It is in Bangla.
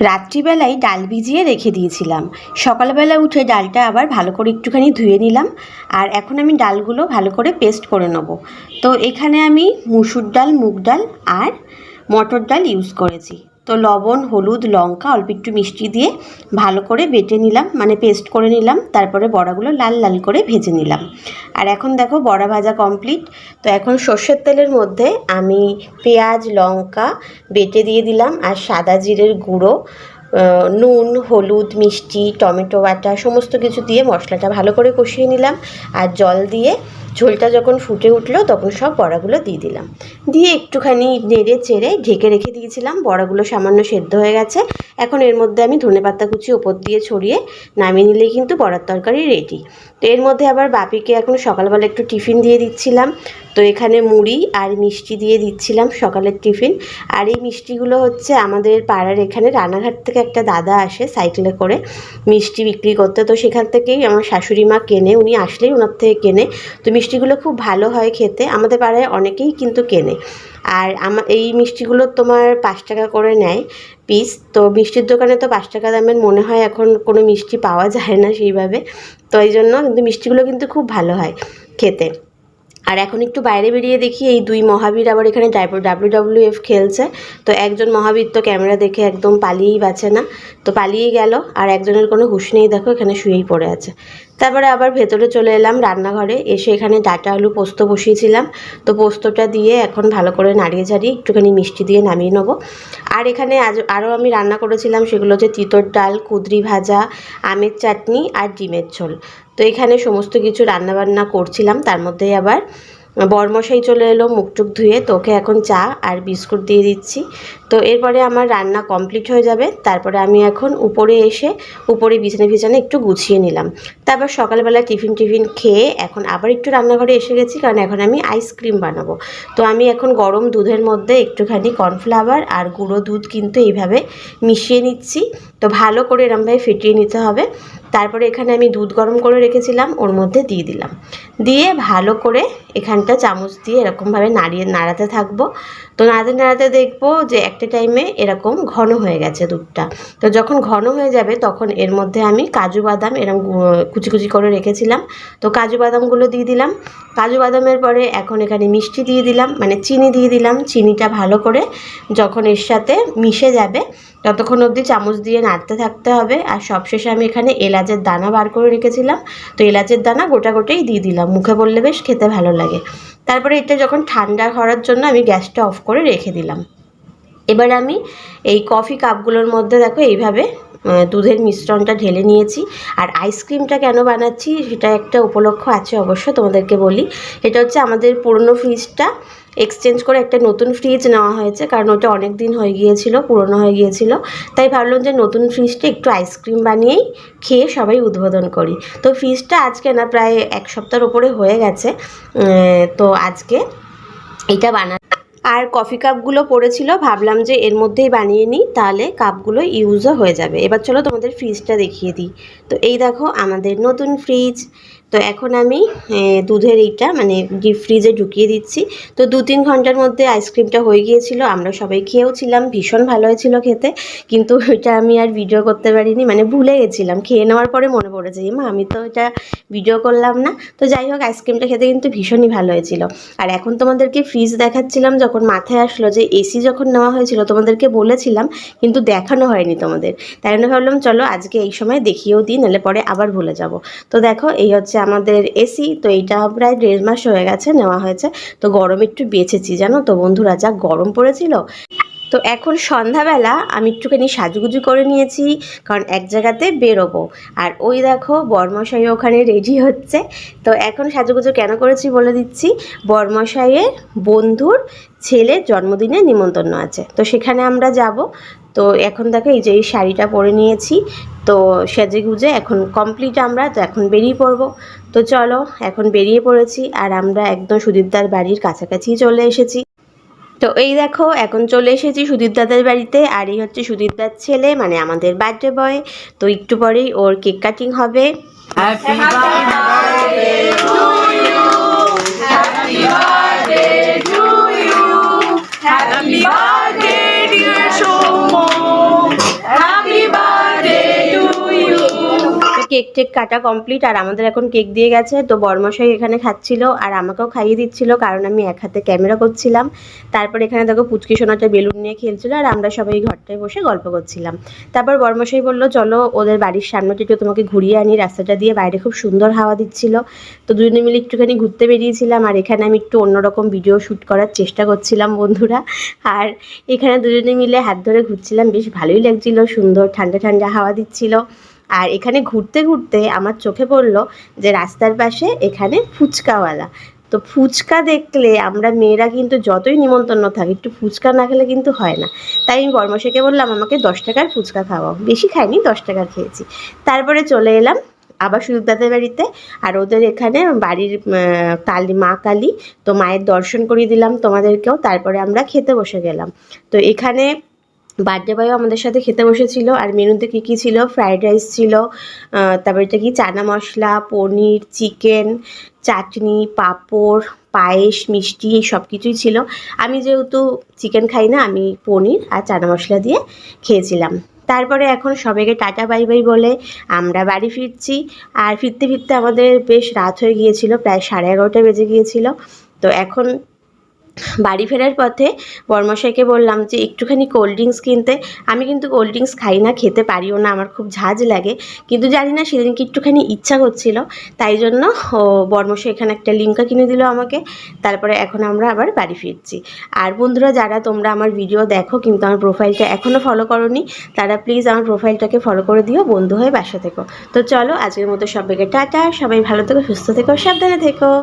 রাত্রিবেলায় ডাল ভিজিয়ে রেখে দিয়েছিলাম। সকালবেলা উঠে ডালটা আবার ভালো করে একটুখানি ধুয়ে নিলাম। আর এখন আমি ডালগুলো ভালো করে পেস্ট করে নেব। তো এখানে আমি মুসুর ডাল, মুগ ডাল আর মটর ডাল ইউজ করেছি। তো লবণ, হলুদ, লঙ্কা অল্প একটু মিষ্টি দিয়ে ভালো করে বেটে নিলাম। মানে পেস্ট করে নিলাম। তারপরে বড়াগুলো লাল লাল করে ভেজে নিলাম। আর এখন দেখো বড়া ভাজা কমপ্লিট তো এখন সর্ষের তেলের মধ্যে আমি পেঁয়াজ, লঙ্কা বেটে দিয়ে দিলাম। আর সাদা জিরের গুঁড়ো নুন, হলুদ, মিষ্টি, টমেটো বাটা, সমস্ত কিছু দিয়ে মশলাটা ভালো করে কষিয়ে নিলাম। আর জল দিয়ে ঝোলটা যখন ফুটে উঠল, তখন সব বড়াগুলো দিয়ে দিলাম। দিয়ে একটুখানি নেড়ে চেড়ে ঢেকে রেখে দিয়েছিলাম। বড়াগুলো সামান্য সেদ্ধ হয়ে গেছে। এখন এর মধ্যে আমি ধনেপাতা কুচি ওপর দিয়ে ছড়িয়ে নামিয়ে নিলেই কিন্তু বড়ার তরকারি রেডি তো এর মধ্যে আবার বাপিকে এখন সকালবেলা একটু টিফিন দিয়ে দিচ্ছিলাম। তো এখানে মুড়ি আর মিষ্টি দিয়ে দিচ্ছিলাম সকালের টিফিন। আর এই মিষ্টিগুলো হচ্ছে আমাদের পাড়ার এখানে রানাঘাট থেকে একটা দাদা আসে সাইকেলে করে মিষ্টি বিক্রি করতে। তো সেখান থেকেই আমার শাশুড়ি মা কেনে, উনি আসলেই ওনার থেকে কেনে। তো মিষ্টিগুলো খুব ভালো হয় খেতে। আমাদের পাড়ায় অনেকেই কিন্তু কেনে। আর আমার এই মিষ্টিগুলো তোমার পাঁচ টাকা করে নেয় পিস তো মিষ্টির দোকানে তো পাঁচ টাকা দামের মনে হয় এখন কোনো মিষ্টি পাওয়া যায় না সেইভাবে। তো এই জন্য কিন্তু মিষ্টিগুলো কিন্তু খুব ভালো হয় খেতে। আর এখন একটু বাইরে বেরিয়ে দেখি, এই দুই মহাবীর আবার এখানে ডাব্লিউ ডাব্লিউ এফ খেলছে। তো একজন মহাবীর তো ক্যামেরা দেখে একদম পালিয়েই বাঁচে না। তো পালিয়ে গেল, আর একজনের কোনো হুঁশ নেই, দেখো এখানে শুয়েই পড়ে আছে। তারপরে আবার ভেতরে চলে এলাম রান্নাঘরে, এসে এখানে ডাটা আলু পোস্ত বসিয়েছিলাম। তো পোস্তটা দিয়ে এখন ভালো করে নাড়িয়ে ঝাড়িয়ে একটুখানি মিষ্টি দিয়ে নামিয়ে নেব। আর এখানে আজ আরও আমি রান্না করেছিলাম, সেগুলো হচ্ছে তিতর ডাল, কুদরি ভাজা, আমের চাটনি আর ডিমের ঝোল। তো এখানে সমস্ত কিছু রান্নাবান্না করছিলাম, তার মধ্যেই আবার বরমশাই চলে এলো মুখটুক ধুয়ে। তোকে এখন চা আর বিস্কুট দিয়ে দিচ্ছি। তো এরপরে আমার রান্না কমপ্লিট হয়ে যাবে। তারপরে আমি এখন উপরে এসে উপরে বিছানা বিছানা একটু গুছিয়ে নিলাম। তারপর সকালবেলা টিফিন টিফিন খেয়ে এখন আবার একটু রান্নাঘরে এসে গেছি, কারণ এখন আমি আইসক্রিম বানাবো। তো আমি এখন গরম দুধের মধ্যে একটুখানি কর্নফ্লাওয়ার আর গুঁড়ো দুধ কিন্তু এইভাবে মিশিয়ে নিচ্ছি। তো ভালো করে এরমভাবে ফিটিয়ে নিতে হবে। তারপরে এখানে আমি দুধ গরম করে রেখেছিলাম, ওর মধ্যে দিয়ে দিলাম। দিয়ে ভালো করে এখানটা চামচ দিয়ে এরকমভাবে নাড়িয়ে, নাড়াতে থাকব। তো নাড়াতে নাড়াতে দেখব যে একটা টাইমে এরকম ঘন হয়ে গেছে দুধটা। তো যখন ঘন হয়ে যাবে তখন এর মধ্যে আমি কাজু বাদাম এরকম কুচি কুচি করে রেখেছিলাম। তো কাজু বাদামগুলো দিয়ে দিলাম। কাজু বাদামের পরে এখন এখানে মিষ্টি দিয়ে দিলাম মানে চিনি দিয়ে দিলাম। চিনিটা ভালো করে যখন এর সাথে মিশে যাবে ততক্ষণ অবধি চামচ দিয়ে নাড়তে থাকতে হবে। আর সবশেষে আমি এখানে এলাচের দানা বার করে রেখেছিলাম। তো এলাচের দানা গোটা গোটাই দিয়ে দিলাম। মুখে বললে বেশ খেতে ভালো লাগে। তারপরে এটা যখন ঠান্ডা করার জন্য আমি গ্যাসটা অফ করে রেখে দিলাম। এবার আমি এই কফি কাপগুলোর মধ্যে দেখো এইভাবে দুধের মিশ্রণটা ঢেলে নিয়েছি। আর আইসক্রিমটা কেন বানাচ্ছি সেটা একটা উপলক্ষ আছে অবশ্য তোমাদেরকে বলি। এটা হচ্ছে আমাদের পুরনো ফ্রিজটা এক্সচেঞ্জ করে একটা নতুন ফ্রিজ নেওয়া হয়েছে, কারণ ওটা অনেক দিন হয়ে গিয়েছিল, পুরনো হয়ে গিয়েছিল। তাই ভাবলাম যে নতুন ফ্রিজটা একটু আইসক্রিম বানিয়েই খেয়ে সবাই উদ্বোধন করি। তো ফ্রিজটা আজকে না, প্রায় এক সপ্তাহের ওপরে হয়ে গেছে। তো আজকে এটা বানা আর কফি কাপগুলো পড়েছিল, ভাবলাম যে এর মধ্যেই বানিয়ে নিই, তাহলে কাপগুলো ইউজও হয়ে যাবে। এবার চলো তোমাদের ফ্রিজটা দেখিয়ে দিই। তো এই দেখো আমাদের নতুন ফ্রিজ তো এখন আমি দুধের এইটা মানে ডিপ ফ্রিজে ঢুকিয়ে দিচ্ছি। তো দু তিন ঘণ্টার মধ্যে আইসক্রিমটা হয়ে গিয়েছিল, আমরা সবাই খেয়েও ছিলাম, ভীষণ ভালো হয়েছিল খেতে। কিন্তু ওইটা আমি আর ভিডিও করতে পারিনি মানে ভুলে গেছিলাম। খেয়ে নেওয়ার পরে মনে পড়েছে, মা, আমি তো এটা ভিডিও করলাম না। তো যাই হোক আইসক্রিমটা খেতে কিন্তু ভীষণই ভালো হয়েছিল। আর এখন তোমাদেরকে ফ্রিজ দেখাচ্ছিলাম, যখন মাথায় আসলো যে এসি যখন নেওয়া হয়েছিল, তোমাদেরকে বলেছিলাম, কিন্তু দেখানো হয়নি তোমাদের। তাই জন্য ভাবলাম, চলো আজকে এই সময় দেখিয়েও দিই, নাহলে পরে আবার ভুলে যাব। তো দেখো, এই হচ্ছে আমাদের এসি, তো এইটা প্রায় দেড় মাস হয়ে গেছে নেওয়া হয়েছে। তো গরম একটু বেঁচেছি, জানো তো বন্ধুরা, যা গরম পড়েছিল। তো এখন সন্ধ্যাবেলা আমি একটুখানি সাজুগুজু করে নিয়েছি, কারণ এক জায়গাতে বেরোবো। আর ওই দেখো, বর্মশাই ওখানে রেডি হচ্ছে। তো এখন সাজুগুজু কেন করেছি বলে দিচ্ছি, বর্মশাইয়ের বন্ধুর ছেলের জন্মদিনে নিমন্ত্রণ আছে। তো সেখানে আমরা যাব। তো এখন দেখো, এই যে এই শাড়িটা পরে নিয়েছি। তো সেজে গুজে এখন কমপ্লিট আমরা তো এখন বেরিয়ে পড়ব। তো চলো এখন বেরিয়ে পড়েছি আর আমরা একদম সুদীপদার বাড়ির কাছাকাছি চলে এসেছি। তো এই দেখো এখন চলে এসেছি সুদীপ দাদার বাড়িতে আর এই হচ্ছে সুদীপ দার ছেলে মানে আমাদের বার্থডে বয় তো একটু পরেই ওর কেক কাটিং হবে। Birthday, কেক টেক কাটা কমপ্লিট আর আমাদের এখন কেক দিয়ে গেছে। তো বরমশাই এখানে খাচ্ছিল, আর আমাকেও খাইয়ে দিচ্ছিল, কারণ আমি এক হাতে ক্যামেরা করছিলাম। তারপর এখানে দেখো পুচকি সোনাটা বেলুন নিয়ে খেলছিল, আর আমরা সবাই ঘরটায় বসে গল্প করছিলাম। তারপর বরমশাই বলল, চলো, ওদের বাড়ির সামনেটা একটু তোমাকে ঘুরিয়ে আনি। রাস্তাটা দিয়ে বাইরে খুব সুন্দর হাওয়া দিচ্ছিল। তো দুজনে মিলে একটুখানি ঘুরতে বেরিয়েছিলাম, আর এখানে আমি একটু অন্যরকম ভিডিও শ্যুট করার চেষ্টা করছিলাম, বন্ধুরা। আর এখানে দুজনে মিলে হাত ধরে ঘুরছিলাম, বেশ ভালোই লাগছিল, সুন্দর ঠান্ডা ঠান্ডা হাওয়া দিচ্ছিল। আর এখানে ঘুরতে ঘুরতে আমার চোখে পড়ল যে রাস্তার পাশে এখানে ফুচকাওয়ালা। তো ফুচকা দেখলে আমরা মেয়েরা কিন্তু যতই নিমন্ত্রণ থাকি, একটু ফুচকা না খেলে কিন্তু হয় না। তাই আমি বর্মশাকে বললাম, আমাকে দশ টাকার ফুচকা খাওয়াও। বেশি খাইনি, দশ টাকার খেয়েছি। তারপরে চলে এলাম আবার সুদীপদাদের বাড়িতে আর ওদের এখানে বাড়ির কালী, মা কালী তো মায়ের দর্শন করিয়ে দিলাম তোমাদেরকেও, তারপরে আমরা খেতে বসে গেলাম। তো এখানে বার্থডে বয়ও আমাদের সাথে খেতে বসেছিল। আর মেনুতে কী কী ছিল? ফ্রাইড রাইস ছিল তারপরে এটা কি? চানা মশলা, পনির, চিকেন, চাটনি, পাঁপড়, পায়েস, মিষ্টি, এই সব কিছুই ছিল। আমি যেহেতু চিকেন খাই না, আমি পনির আর চানা মশলা দিয়ে খেয়েছিলাম। তারপরে এখন সবাইকে টাটা, বাই বাই বলে আমরা বাড়ি ফিরছি। আর ফিরতে ফিরতে আমাদের বেশ রাত হয়ে গিয়েছিল, প্রায় সাড়ে এগারোটা বেজে গিয়েছিল। তো এখন বাড়ি ফেরার পথে বর্মশাইকে বললাম যে, একটুখানি কোল্ড ড্রিঙ্কস কিনতে। আমি কিন্তু কোল্ড ড্রিঙ্কস খাই না, খেতে পারিও না, আমার খুব ঝাঁজ লাগে। কিন্তু জানি না, সেদিনকে একটুখানি ইচ্ছা করছিল। তাই জন্য ও বর্মশাই এখানে একটা লিমকা কিনে দিল আমাকে। তারপরে এখন আমরা আবার বাড়ি ফিরছি। আর বন্ধুরা, যারা তোমরা আমার ভিডিও দেখো, কিন্তু আমার প্রোফাইলটা এখনও ফলো করোনি, তারা প্লিজ আমার প্রোফাইলটাকে ফলো করে দিও, বন্ধু হয়ে বাসা থেকো। তো চলো, আজকের মতো সবাইকে টাটা। সবাই ভালো থেকো, সুস্থ থেকো, সাবধানে থেকো।